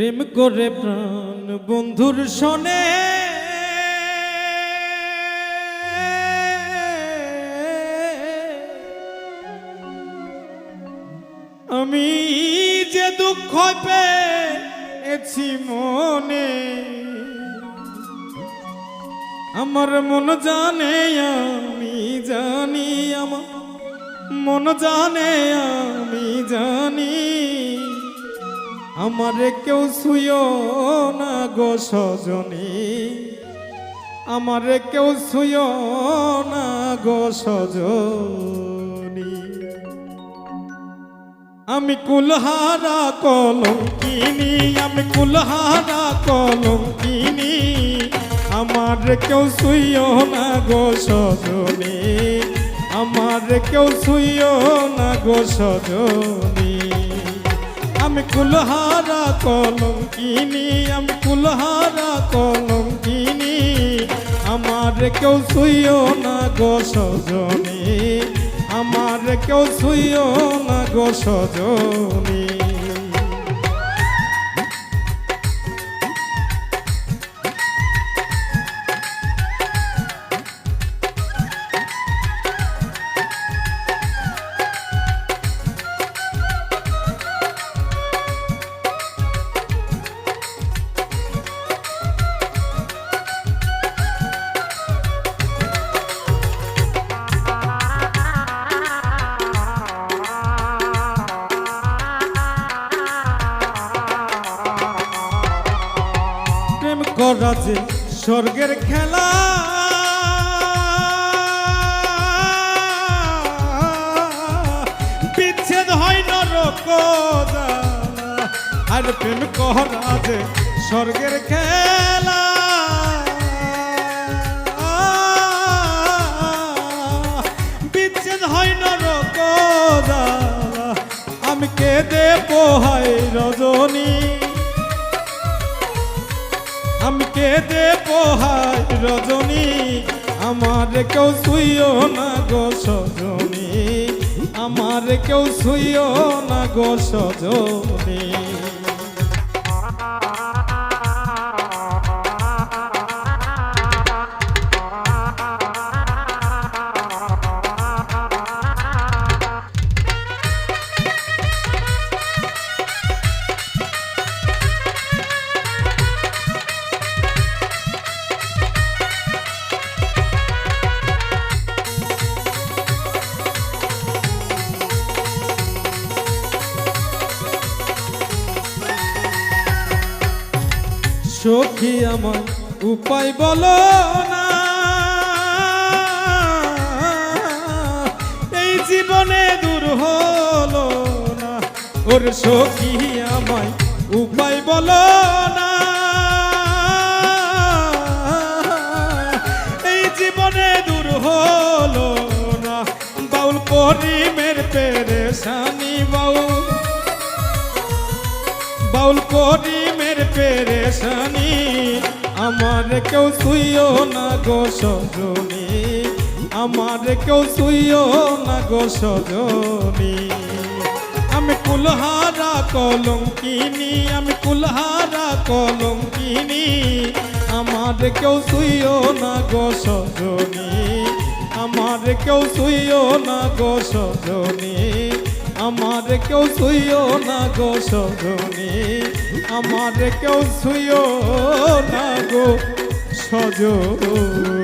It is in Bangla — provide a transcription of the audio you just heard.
প্রেম করে প্রাণ বন্ধুর শোনে আমি যে দুঃখ পেয়েছি মনে, আমার মন জানে, আমি জানি, আমার মন জানে আমি আমারে কেউ শুয়ো না গো সজনী। আমারে কেউ শুয়ো না গো সজনী। আমি কুলহারা কলম কিনি আমি কুলহারা কলম কিনি আমার কেউ শুইও না গো সজনী। আমার কেউ শুইও না গো সজনী। আমি কুলহারা কলম কিনি আমি কুলহারা কলম কিনি আমার কেউ শুইও না গো সজনী, আমার কেউ শুইও না গো সজনী। করা স্বর্গের খেলা বিচ্ছেদ হয় নরক। আর প্রেম করা যে স্বর্গের খেলা বিচ্ছেদ হয় নরক। আমি কেঁদে পোহাই রজনী কেঁদে পোহাই রজনী, আমার কেউ শুইও না গো সজনী, আমার কেউ শুইও না গো সজনী। সখী আমার, উপায় বলো না। এই জীবনে দূর হলো না। ওর সখী আমায়, উপায় বলো না। এই জীবনে দূর হলো না। বাউল করিমের পেরেশানি বাউল বাউল করিমের পেরেশানি, আমার কেউ শুইও না গো সজনী, আমার কেউ শুইও না গো সজনী। আমি কুলহারা কলম কিনি আমি কুলহারা কলম কিনি আমার কেউ শুইও না গো সজনী, আমার কেউ শুইও না গো সজনী, আমার কেউ শুইও না গো সজনী। আমার কেউ শুইও না গো সজনী।